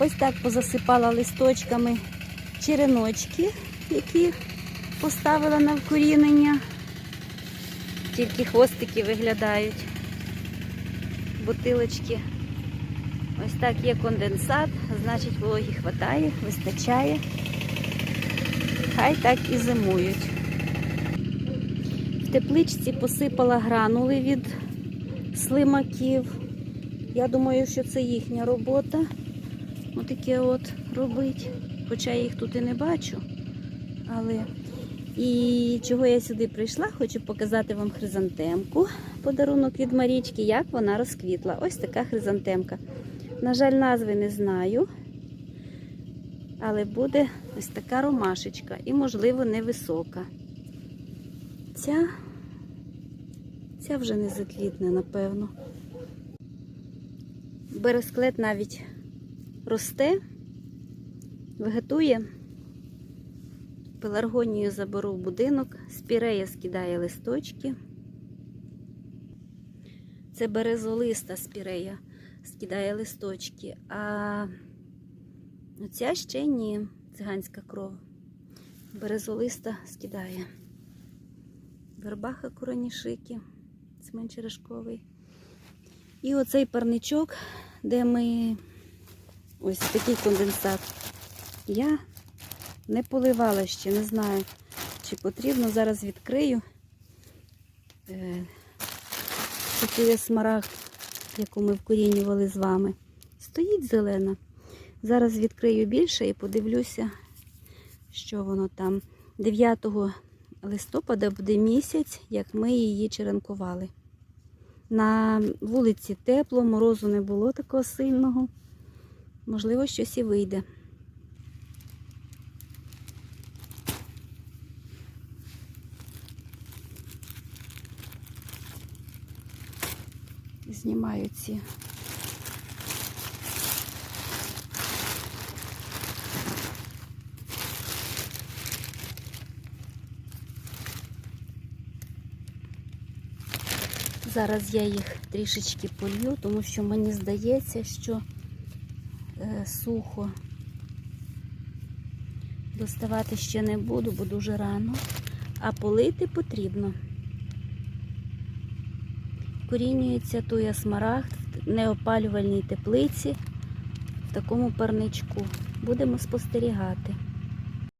Ось так позасипала листочками череночки, які поставила на вкорінення. Тільки хвостики виглядають. Бутилочки. Ось так є конденсат, значить вологі хватає, вистачає. Хай так і зимують. В тепличці посипала гранули від слимаків. Я думаю, що це їхня робота. Отаке от робить. Хоча я їх тут і не бачу. Але і чого я сюди прийшла, хочу показати вам хризантемку. Подарунок від Марічки, як вона розквітла. Ось така хризантемка. На жаль, назви не знаю. Але буде ось така ромашечка і, можливо, невисока. Ця, ця вже не заквітне, напевно. Бересклет навіть росте, вегетує. Пеларгонію заберу в будинок, спірея скидає листочки. Це березолиста спірея скидає листочки, а оця ще ні, циганська кров. Березолиста скидає. Вербаха коронішики, цмин черешковий. І оцей парничок, де ми ось такий конденсат. Я не поливала ще, не знаю, чи потрібно. Зараз відкрию. Е, Це смарагд, яку ми вкорінювали з вами. Стоїть зелена. Зараз відкрию більше і подивлюся, що воно там. 9 листопада буде місяць, як ми її черенкували. На вулиці тепло, морозу не було такого сильного. Можливо, щось і вийде. Знімаю ці. Зараз я їх трішечки полью, тому що мені здається, що сухо доставати ще не буду, бо дуже рано, а полити потрібно. Корінюється туя смарагд в неопалювальній теплиці в такому парничку. Будемо спостерігати.